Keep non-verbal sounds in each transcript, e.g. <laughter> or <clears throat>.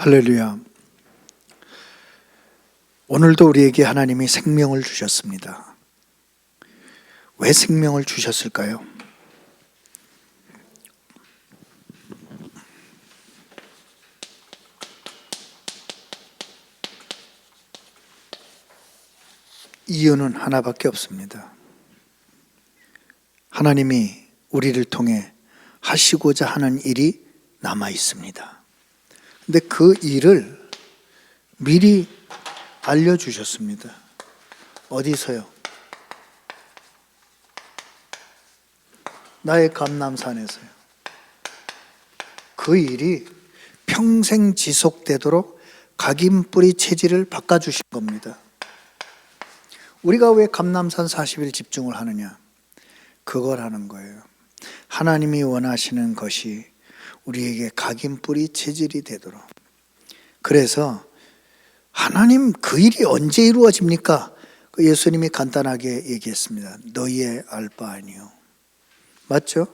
할렐루야. 오늘도 우리에게 하나님이 생명을 주셨습니다. 왜 생명을 주셨을까요? 이유는 하나밖에 없습니다. 하나님이 우리를 통해 하시고자 하는 일이 남아 있습니다. 근데 그 일을 미리 알려주셨습니다. 어디서요? 나의 감남산에서요. 그 일이 평생 지속되도록 각인뿌리 체질을 바꿔주신 겁니다. 우리가 왜 감남산 40일 집중을 하느냐? 그걸 하는 거예요. 하나님이 원하시는 것이 우리에게 각인뿌리 체질이 되도록. 그래서 하나님 그 일이 언제 이루어집니까? 그 예수님이 간단하게 얘기했습니다. 너희의 알바 아니요. 맞죠?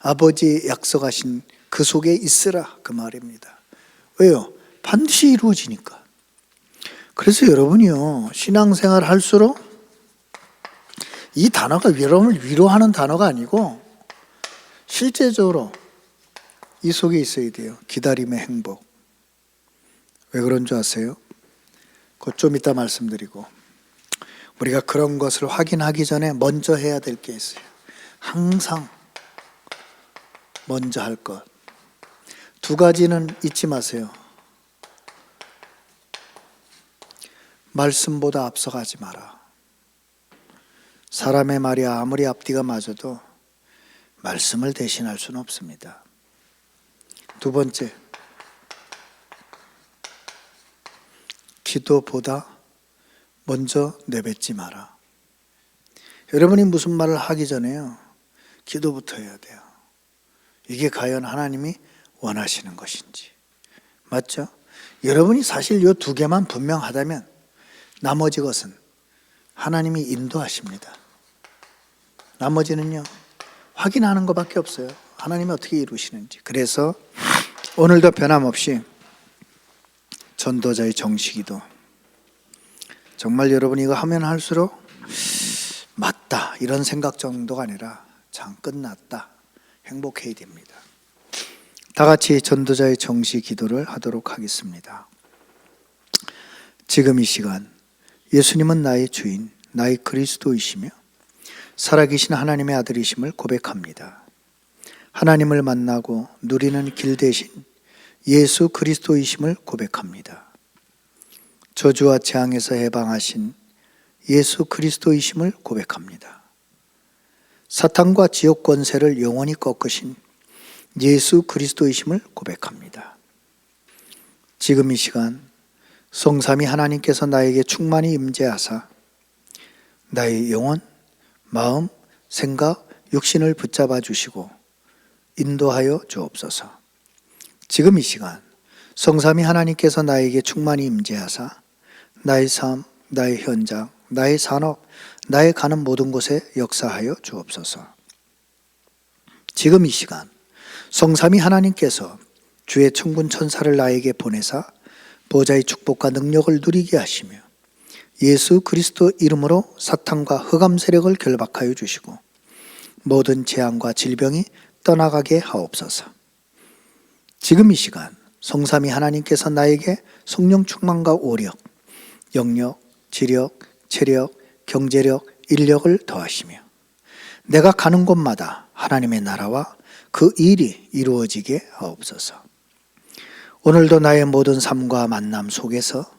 아버지 약속하신 그 속에 있으라 그 말입니다. 왜요? 반드시 이루어지니까. 그래서 여러분이요 신앙생활 할수록 이 단어가 여러분을 위로하는 단어가 아니고 실제적으로 이 속에 있어야 돼요. 기다림의 행복. 왜 그런 줄 아세요? 그좀 이따 말씀드리고 우리가 그런 것을 확인하기 전에 먼저 해야 될 게 있어요. 항상 먼저 할 것. 두 가지는 잊지 마세요. 말씀보다 앞서가지 마라. 사람의 말이 아무리 앞뒤가 맞아도 말씀을 대신할 수는 없습니다. 두 번째, 기도보다 먼저 내뱉지 마라. 여러분이 무슨 말을 하기 전에요, 기도부터 해야 돼요. 이게 과연 하나님이 원하시는 것인지. 맞죠? 여러분이 사실 이두 개만 분명하다면 나머지 것은 하나님이 인도하십니다. 나머지는요, 확인하는 것밖에 없어요. 하나님이 어떻게 이루시는지. 그래서 오늘도 변함없이 전도자의 정식이도 정말 여러분 이거 하면 할수록 맞다 이런 생각 정도가 아니라 참 끝났다 행복해야 됩니다. 다 같이 전도자의 정식 기도를 하도록 하겠습니다. 지금 이 시간 예수님은 나의 주인, 나의 그리스도이시며 살아계신 하나님의 아들이심을 고백합니다. 하나님을 만나고 누리는 길 대신 예수 그리스도이심을 고백합니다. 저주와 재앙에서 해방하신 예수 그리스도이심을 고백합니다. 사탄과 지옥 권세를 영원히 꺾으신 예수 그리스도이심을 고백합니다. 지금 이 시간 성삼이 하나님께서 나에게 충만히 임재하사 나의 영혼, 마음, 생각, 육신을 붙잡아 주시고 인도하여 주옵소서. 지금 이 시간 성삼이 하나님께서 나에게 충만히 임재하사 나의 삶, 나의 현장, 나의 산업, 나의 가는 모든 곳에 역사하여 주옵소서. 지금 이 시간 성삼이 하나님께서 주의 천군 천사를 나에게 보내사 보좌의 축복과 능력을 누리게 하시며 예수 그리스도 이름으로 사탄과 흑암 세력을 결박하여 주시고 모든 재앙과 질병이 떠나가게 하옵소서. 지금 이 시간 성삼이 하나님께서 나에게 성령 충만과 오력, 영력, 지력, 체력, 경제력, 인력을 더하시며 내가 가는 곳마다 하나님의 나라와 그 일이 이루어지게 하옵소서. 오늘도 나의 모든 삶과 만남 속에서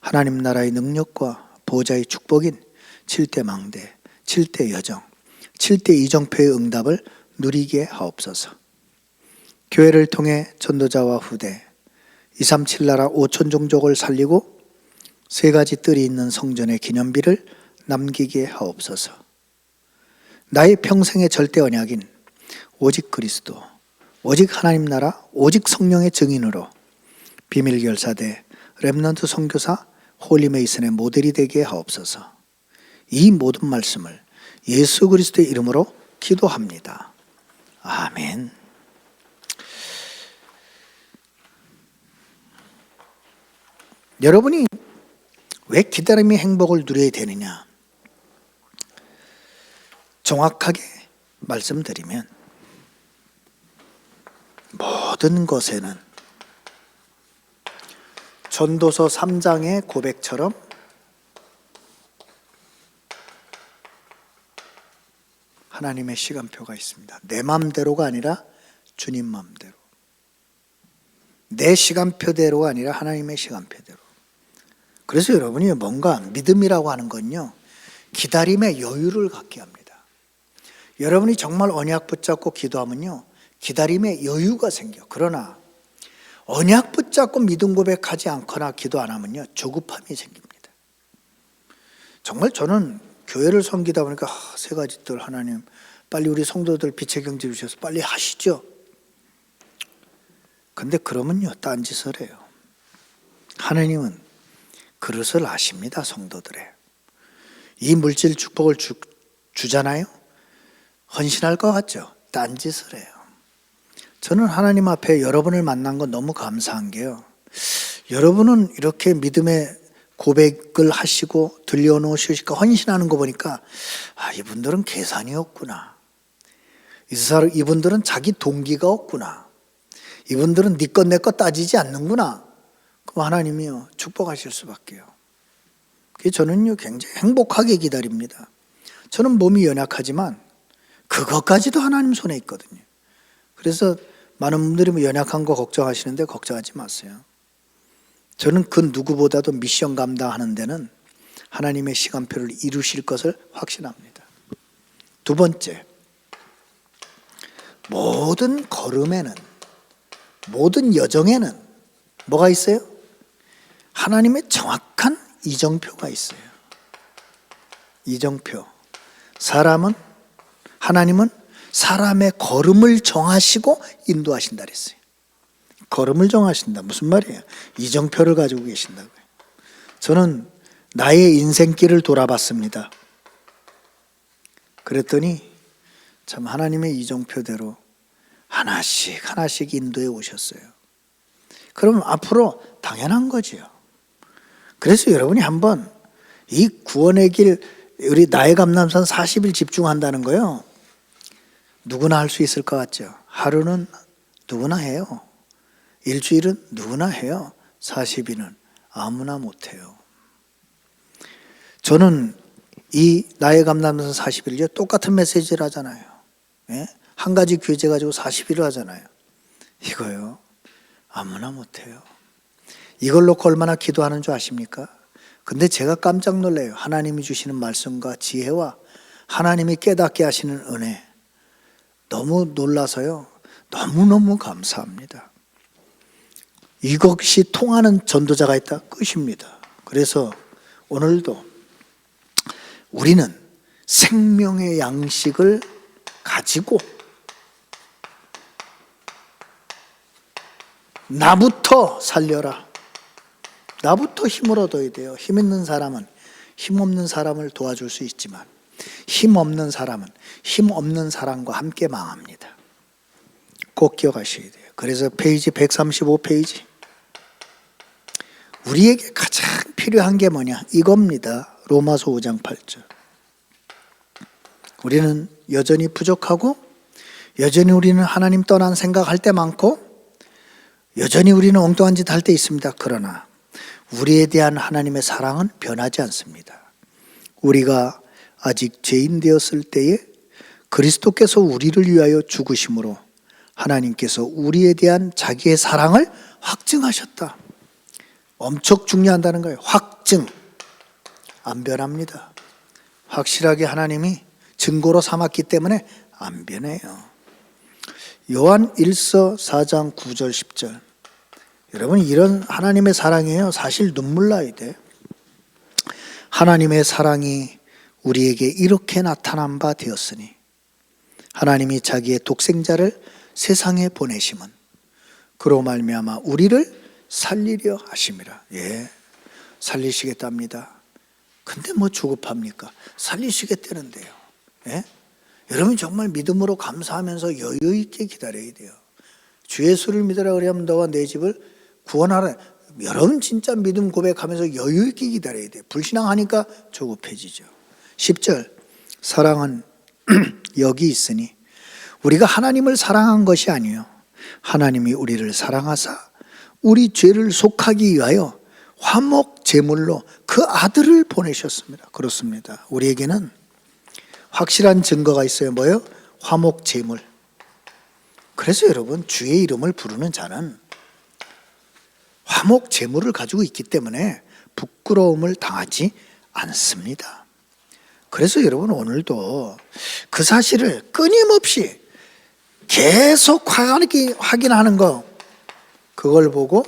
하나님 나라의 능력과 보좌의 축복인 7대 망대, 7대 여정, 7대 이정표의 응답을 누리게 하옵소서. 교회를 통해 전도자와 후대, 237 나라 5천 종족을 살리고 세 가지 뜰이 있는 성전의 기념비를 남기게 하옵소서. 나의 평생의 절대 언약인 오직 그리스도, 오직 하나님 나라, 오직 성령의 증인으로 비밀 결사대 렘넌트 선교사 홀리메이슨의 모델이 되게 하옵소서. 이 모든 말씀을 예수 그리스도의 이름으로 기도합니다. 아멘. 여러분이 왜 기다림의 행복을 누려야 되느냐? 정확하게 말씀드리면 모든 것에는 전도서 3장의 고백처럼 하나님의 시간표가 있습니다. 내 마음대로가 아니라 주님 마음대로. 내 시간표대로가 아니라 하나님의 시간표대로. 그래서 여러분이 뭔가 믿음이라고 하는 건요, 기다림의 여유를 갖게 합니다. 여러분이 정말 언약 붙잡고 기도하면요, 기다림의 여유가 생겨. 그러나 언약 붙잡고 믿음 고백하지 않거나 기도 안 하면요, 조급함이 생깁니다. 정말 저는 교회를 섬기다 보니까 아, 세 가지 들 하나님 빨리 우리 성도들 빛의 경제 주셔서 빨리 하시죠. 근데 그러면요, 딴짓을 해요. 하나님은 그릇을 아십니다, 성도들의. 이 물질 축복을 주, 주잖아요? 헌신할 것 같죠? 딴짓을 해요. 저는 하나님 앞에 여러분을 만난 건 너무 감사한 게요. 여러분은 이렇게 믿음의 고백을 하시고 들려놓으시니까 헌신하는 거 보니까 아, 이분들은 계산이 없구나. 이분들은 자기 동기가 없구나. 이분들은 네 것 내 것 따지지 않는구나. 그럼 하나님이요 축복하실 수밖에요. 저는요 굉장히 행복하게 기다립니다. 저는 몸이 연약하지만 그것까지도 하나님 손에 있거든요. 그래서 많은 분들이 뭐 연약한 거 걱정하시는데 걱정하지 마세요. 저는 그 누구보다도 미션 감당하는 데는 하나님의 시간표를 이루실 것을 확신합니다. 두 번째, 모든 걸음에는, 모든 여정에는 뭐가 있어요? 하나님의 정확한 이정표가 있어요. 이정표. 사람은, 하나님은 사람의 걸음을 정하시고 인도하신다 그랬어요. 걸음을 정하신다. 무슨 말이에요? 이정표를 가지고 계신다고요. 저는 나의 인생길을 돌아봤습니다. 그랬더니 참 하나님의 이정표대로 하나씩 하나씩 인도해 오셨어요. 그럼 앞으로 당연한 거지요. 그래서 여러분이 한번 이 구원의 길 우리 나의 감남산 40일 집중한다는 거요. 누구나 할 수 있을 것 같죠. 하루는 누구나 해요. 일주일은 누구나 해요. 40일은 아무나 못 해요. 저는 이 나의 감남산 40일요 똑같은 메시지를 하잖아요. 예? 한 가지 교재 가지고 40일을 하잖아요. 이거요. 아무나 못 해요. 이걸 놓고 얼마나 기도하는 줄 아십니까? 근데 제가 깜짝 놀래요. 하나님이 주시는 말씀과 지혜와 하나님이 깨닫게 하시는 은혜. 너무 놀라서요. 너무너무 감사합니다. 이것이 통하는 전도자가 있다? 끝입니다. 그래서 오늘도 우리는 생명의 양식을 가지고 나부터 살려라. 나부터 힘을 얻어야 돼요. 힘 있는 사람은 힘 없는 사람을 도와줄 수 있지만 힘 없는 사람은 힘 없는 사람과 함께 망합니다. 꼭 기억하셔야 돼요. 그래서 페이지 135페이지. 우리에게 가장 필요한 게 뭐냐? 이겁니다. 로마서 5장 8절. 우리는 여전히 부족하고 여전히 우리는 하나님 떠난 생각할 때 많고 여전히 우리는 엉뚱한 짓 할 때 있습니다. 그러나 우리에 대한 하나님의 사랑은 변하지 않습니다. 우리가 아직 죄인 되었을 때에 그리스도께서 우리를 위하여 죽으심으로 하나님께서 우리에 대한 자기의 사랑을 확증하셨다. 엄청 중요한다는 거예요. 확증. 안 변합니다. 확실하게 하나님이 증거로 삼았기 때문에 안 변해요. 요한 1서 4장 9절 10절. 여러분 이런 하나님의 사랑이에요. 사실 눈물 나야 돼. 하나님의 사랑이 우리에게 이렇게 나타난 바 되었으니 하나님이 자기의 독생자를 세상에 보내심은 그로 말미암아 우리를 살리려 하심이라. 예. 살리시겠답니다. 근데 뭐 조급합니까? 살리시겠다는데요. 예? 여러분 정말 믿음으로 감사하면서 여유 있게 기다려야 돼요. 주 예수를 믿으라 그러면 너와 내 집을 구원하라. 여러분 진짜 믿음 고백하면서 여유 있게 기다려야 돼요. 불신앙하니까 조급해지죠. 10절 사랑은 <clears throat> 여기 있으니 우리가 하나님을 사랑한 것이 아니요 하나님이 우리를 사랑하사 우리 죄를 속하기 위하여 화목 제물로 그 아들을 보내셨습니다. 그렇습니다. 우리에게는 확실한 증거가 있어요. 뭐요? 화목 제물. 그래서 여러분 주의 이름을 부르는 자는 화목 제물을 가지고 있기 때문에 부끄러움을 당하지 않습니다. 그래서 여러분 오늘도 그 사실을 끊임없이 계속 확인- 확인하는 거 그걸 보고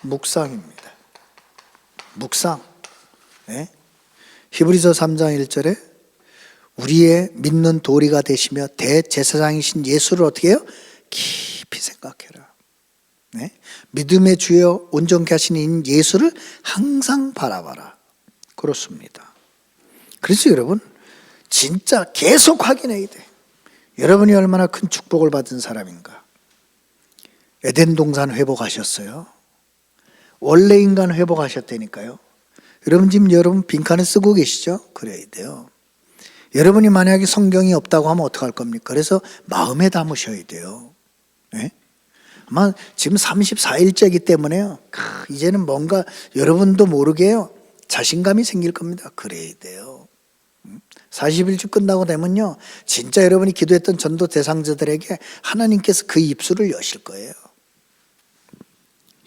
묵상입니다. 묵상. 예? 히브리서 3장 1절에 우리의 믿는 도리가 되시며 대제사장이신 예수를 어떻게 해요? 깊이 생각해라. 네? 믿음의 주여 온전케 하시는 예수를 항상 바라봐라. 그렇습니다. 그래서 여러분 진짜 계속 확인해야 돼. 여러분이 얼마나 큰 축복을 받은 사람인가. 에덴 동산 회복하셨어요. 원래 인간 회복하셨다니까요. 여러분 지금 여러분 빈칸을 쓰고 계시죠? 그래야 돼요. 여러분이 만약에 성경이 없다고 하면 어떡할 겁니까? 그래서 마음에 담으셔야 돼요. 네? 아마 지금 34일째이기 때문에요. 크, 이제는 뭔가 여러분도 모르게요. 자신감이 생길 겁니다. 그래야 돼요. 40일주 끝나고 되면요. 진짜 여러분이 기도했던 전도 대상자들에게 하나님께서 그 입술을 여실 거예요.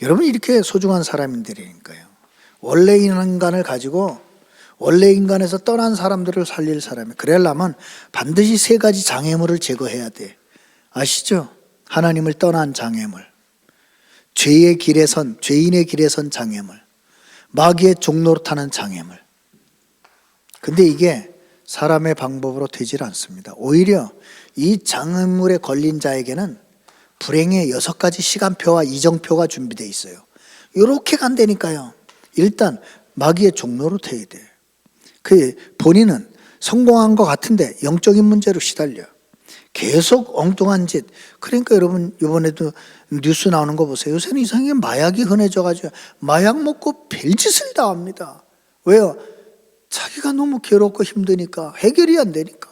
여러분 이렇게 소중한 사람들이니까요. 원래 인간을 가지고 원래 인간에서 떠난 사람들을 살릴 사람이 그러려면 반드시 세 가지 장애물을 제거해야 돼. 아시죠? 하나님을 떠난 장애물. 죄의 길에 선, 죄인의 길에 선 장애물. 마귀의 종로로 타는 장애물. 근데 이게 사람의 방법으로 되질 않습니다. 오히려 이 장애물에 걸린 자에게는 불행의 여섯 가지 시간표와 이정표가 준비되어 있어요. 이렇게 간다니까요. 일단 마귀의 종로로 돼야 돼. 그 본인은 성공한 것 같은데 영적인 문제로 시달려. 계속 엉뚱한 짓. 그러니까 여러분 이번에도 뉴스 나오는 거 보세요. 요새는 이상하게 마약이 흔해져 가지고 마약 먹고 별짓을 다 합니다. 왜요? 자기가 너무 괴롭고 힘드니까 해결이 안 되니까.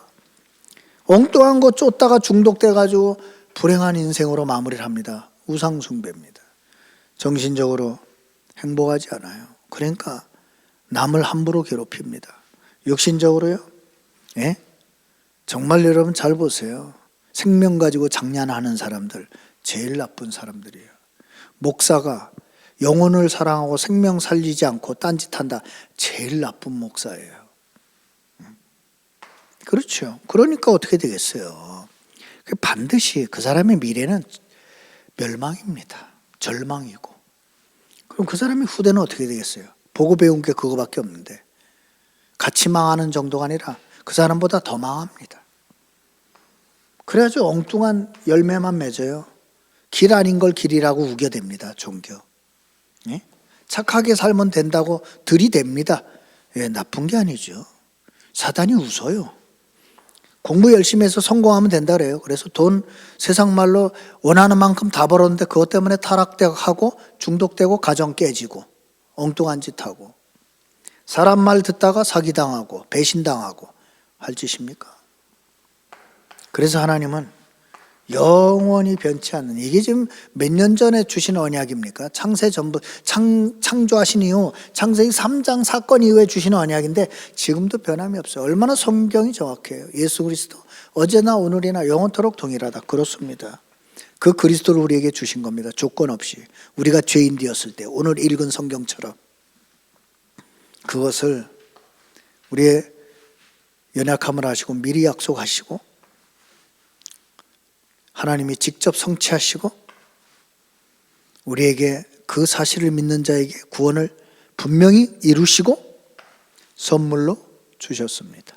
엉뚱한 거 쫓다가 중독돼 가지고 불행한 인생으로 마무리를 합니다. 우상숭배입니다. 정신적으로 행복하지 않아요. 그러니까 남을 함부로 괴롭힙니다. 육신적으로요? 예? 정말 여러분 잘 보세요. 생명 가지고 장난하는 사람들 제일 나쁜 사람들이에요. 목사가 영혼을 사랑하고 생명 살리지 않고 딴짓한다. 제일 나쁜 목사예요. 그렇죠. 그러니까 어떻게 되겠어요? 반드시 그 사람의 미래는 멸망입니다. 절망이고. 그럼 그 사람의 후대는 어떻게 되겠어요? 보고 배운 게 그거밖에 없는데. 같이 망하는 정도가 아니라 그 사람보다 더 망합니다. 그래야죠. 엉뚱한 열매만 맺어요. 길 아닌 걸 길이라고 우겨댑니다. 종교. 예? 착하게 살면 된다고 들이댑니다. 예, 나쁜 게 아니죠. 사단이 웃어요. 공부 열심히 해서 성공하면 된다 그래요. 그래서 돈 세상 말로 원하는 만큼 다 벌었는데 그것 때문에 타락되고 중독되고 가정 깨지고 엉뚱한 짓 하고 사람 말 듣다가 사기당하고 배신당하고 할 짓입니까? 그래서 하나님은 영원히 변치 않는 이게 지금 몇 년 전에 주신 언약입니까? 창세 전부 창, 창조하신 이후 창세기 3장 사건 이후에 주신 언약인데 지금도 변함이 없어요. 얼마나 성경이 정확해요. 예수 그리스도 어제나 오늘이나 영원토록 동일하다. 그렇습니다. 그 그리스도를 우리에게 주신 겁니다. 조건 없이 우리가 죄인 되었을 때 오늘 읽은 성경처럼 그것을 우리의 연약함을 아시고 미리 약속하시고 하나님이 직접 성취하시고 우리에게 그 사실을 믿는 자에게 구원을 분명히 이루시고 선물로 주셨습니다.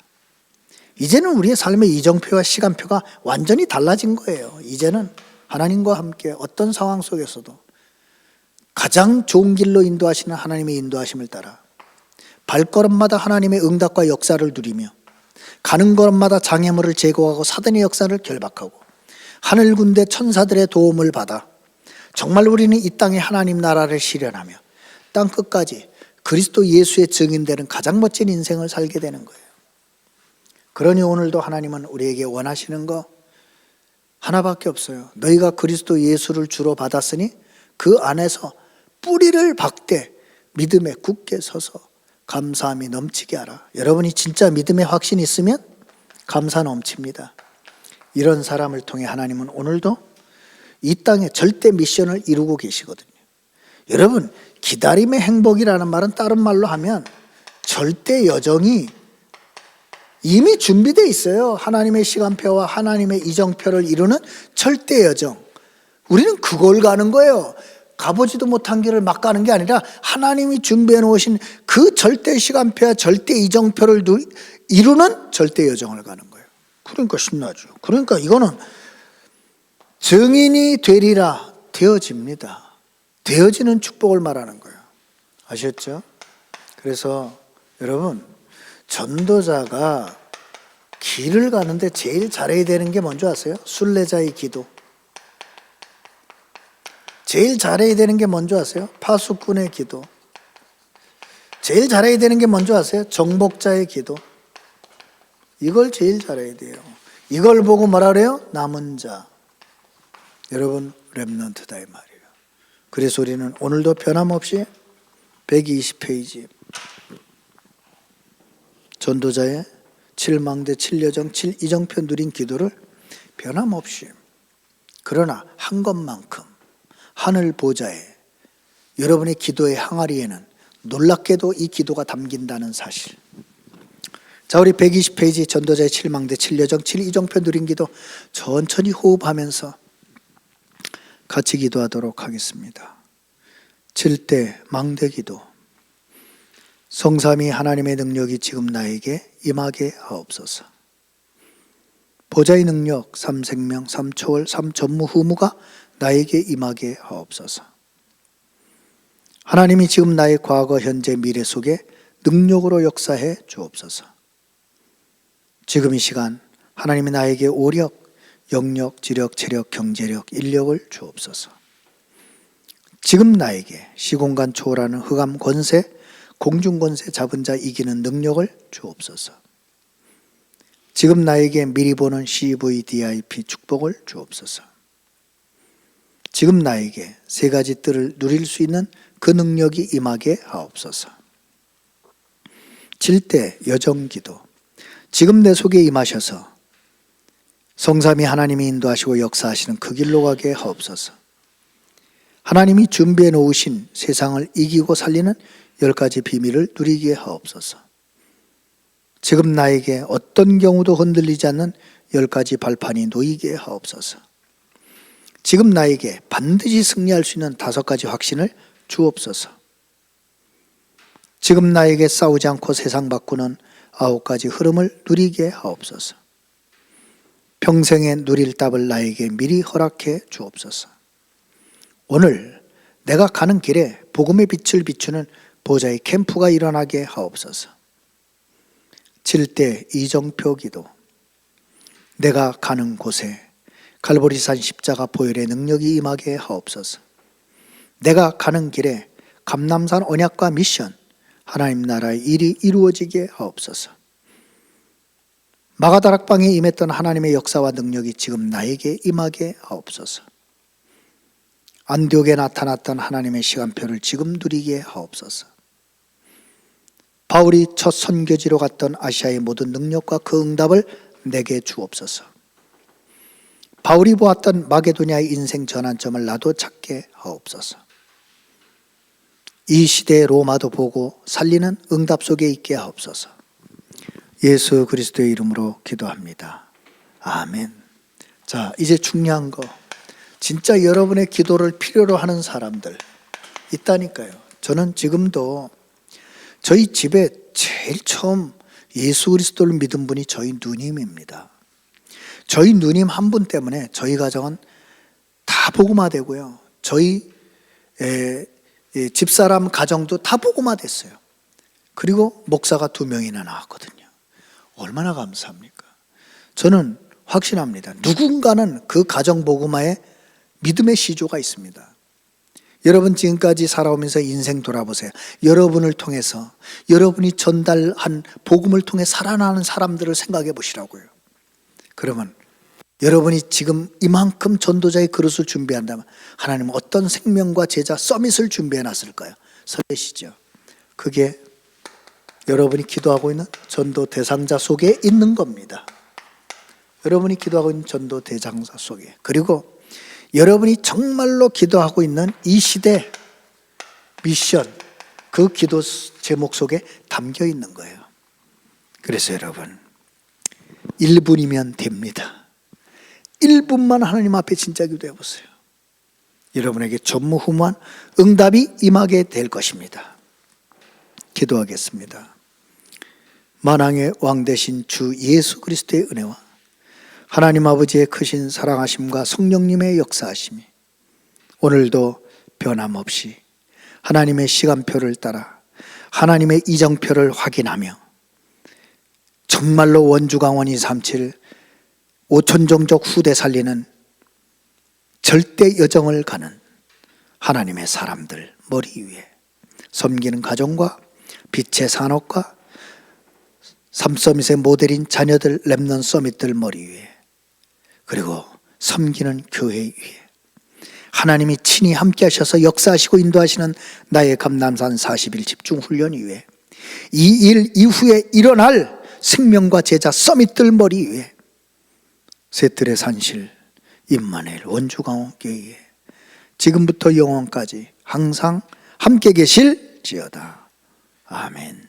이제는 우리의 삶의 이정표와 시간표가 완전히 달라진 거예요. 이제는 하나님과 함께 어떤 상황 속에서도 가장 좋은 길로 인도하시는 하나님의 인도하심을 따라 발걸음마다 하나님의 응답과 역사를 누리며 가는 걸음마다 장애물을 제거하고 사단의 역사를 결박하고 하늘 군대 천사들의 도움을 받아 정말 우리는 이 땅에 하나님 나라를 실현하며 땅 끝까지 그리스도 예수의 증인되는 가장 멋진 인생을 살게 되는 거예요. 그러니 오늘도 하나님은 우리에게 원하시는 거 하나밖에 없어요. 너희가 그리스도 예수를 주로 받았으니 그 안에서 뿌리를 박되 믿음에 굳게 서서 감사함이 넘치게 하라. 여러분이 진짜 믿음의 확신이 있으면 감사 넘칩니다. 이런 사람을 통해 하나님은 오늘도 이 땅에 절대 미션을 이루고 계시거든요. 여러분, 기다림의 행복이라는 말은 다른 말로 하면 절대 여정이 이미 준비되어 있어요. 하나님의 시간표와 하나님의 이정표를 이루는 절대 여정. 우리는 그걸 가는 거예요. 가보지도 못한 길을 막 가는 게 아니라 하나님이 준비해 놓으신 그 절대 시간표와 절대 이정표를 누- 이루는 절대 여정을 가는 거예요. 그러니까 신나죠. 그러니까 이거는 증인이 되리라 되어집니다. 되어지는 축복을 말하는 거예요. 아셨죠? 그래서 여러분 전도자가 길을 가는데 제일 잘해야 되는 게 뭔지 아세요? 순례자의 기도. 제일 잘해야 되는 게 뭔지 아세요? 파수꾼의 기도. 제일 잘해야 되는 게 뭔지 아세요? 정복자의 기도. 이걸 제일 잘해야 돼요. 이걸 보고 뭐라 그래요? 남은 자. 여러분 렘넌트다 이 말이에요. 그래서 우리는 오늘도 변함없이 120페이지 전도자의 7망대 7여정 7이정편 누린 기도를 변함없이 그러나 한 것만큼 하늘 보좌에 여러분의 기도의 항아리에는 놀랍게도 이 기도가 담긴다는 사실. 자, 우리 120페이지 전도자의 7망대 7여정 7이정편 누린 기도 천천히 호흡하면서 같이 기도하도록 하겠습니다. 7대 망대 기도. 성삼이 하나님의 능력이 지금 나에게 임하게 하옵소서. 보좌의 능력, 삼생명, 삼초월, 삼전무 후무가 나에게 임하게 하옵소서. 하나님이 지금 나의 과거, 현재, 미래 속에 능력으로 역사해 주옵소서. 지금 이 시간 하나님이 나에게 오력, 영력, 지력, 체력, 경제력, 인력을 주옵소서. 지금 나에게 시공간 초월하는 흑암 권세, 공중 권세 잡은 자 이기는 능력을 주옵소서. 지금 나에게 미리 보는 CVDIP 축복을 주옵소서. 지금 나에게 세 가지 뜰을 누릴 수 있는 그 능력이 임하게 하옵소서. 7대 여정기도. 지금 내 속에 임하셔서 성삼이 하나님이 인도하시고 역사하시는 그 길로 가게 하옵소서. 하나님이 준비해 놓으신 세상을 이기고 살리는 열 가지 비밀을 누리게 하옵소서. 지금 나에게 어떤 경우도 흔들리지 않는 열 가지 발판이 놓이게 하옵소서. 지금 나에게 반드시 승리할 수 있는 다섯 가지 확신을 주옵소서. 지금 나에게 싸우지 않고 세상 바꾸는 아홉 가지 흐름을 누리게 하옵소서. 평생에 누릴 답을 나에게 미리 허락해 주옵소서. 오늘 내가 가는 길에 복음의 빛을 비추는 보좌의 캠프가 일어나게 하옵소서. 7대 이정표 기도. 내가 가는 곳에 갈보리산 십자가 보혈의 능력이 임하게 하옵소서. 내가 가는 길에 감남산 언약과 미션, 하나님 나라의 일이 이루어지게 하옵소서. 마가다락방에 임했던 하나님의 역사와 능력이 지금 나에게 임하게 하옵소서. 안디옥에 나타났던 하나님의 시간표를 지금 누리게 하옵소서. 바울이 첫 선교지로 갔던 아시아의 모든 능력과 그 응답을 내게 주옵소서. 바울이 보았던 마게도냐의 인생 전환점을 나도 찾게 하옵소서. 이 시대의 로마도 보고 살리는 응답 속에 있게 하옵소서. 예수 그리스도의 이름으로 기도합니다. 아멘. 자, 이제 중요한 거. 진짜 여러분의 기도를 필요로 하는 사람들 있다니까요. 저는 지금도 저희 집에 제일 처음 예수 그리스도를 믿은 분이 저희 누님입니다. 저희 누님 한 분 때문에 저희 가정은 다 복음화되고요. 저희 에, 에, 집사람 가정도 다 복음화됐어요. 그리고 목사가 두 명이나 나왔거든요. 얼마나 감사합니까? 저는 확신합니다. 누군가는 그 가정 복음화에 믿음의 시조가 있습니다. 여러분 지금까지 살아오면서 인생 돌아보세요. 여러분을 통해서 여러분이 전달한 복음을 통해 살아나는 사람들을 생각해 보시라고요. 그러면 여러분이 지금 이만큼 전도자의 그릇을 준비한다면 하나님은 어떤 생명과 제자 서밋을 준비해 놨을까요? 설레시죠. 그게 여러분이 기도하고 있는 전도 대상자 속에 있는 겁니다. 여러분이 기도하고 있는 전도 대상자 속에 그리고 여러분이 정말로 기도하고 있는 이 시대 미션 그 기도 제목 속에 담겨 있는 거예요. 그래서 여러분 1분이면 됩니다. 1분만 하나님 앞에 진짜 기도해 보세요. 여러분에게 전무후무한 응답이 임하게 될 것입니다. 기도하겠습니다. 만왕의 왕 되신 주 예수 그리스도의 은혜와 하나님 아버지의 크신 사랑하심과 성령님의 역사하심이 오늘도 변함없이 하나님의 시간표를 따라 하나님의 이정표를 확인하며 정말로 원주강원이 삼칠 오천종족 후대 살리는 절대 여정을 가는 하나님의 사람들 머리 위에 섬기는 가정과 빛의 산업과 삼서밋의 모델인 자녀들 랩넌 서밋들 머리 위에 그리고 섬기는 교회 위에 하나님이 친히 함께 하셔서 역사하시고 인도하시는 나의 감남산 40일 집중 훈련 위에 이 일 이후에 일어날 생명과 제자 서밋들 머리 위에 세틀의 산실 임마넬 원주강원교회에 지금부터 영원까지 항상 함께 계실지어다. 아멘.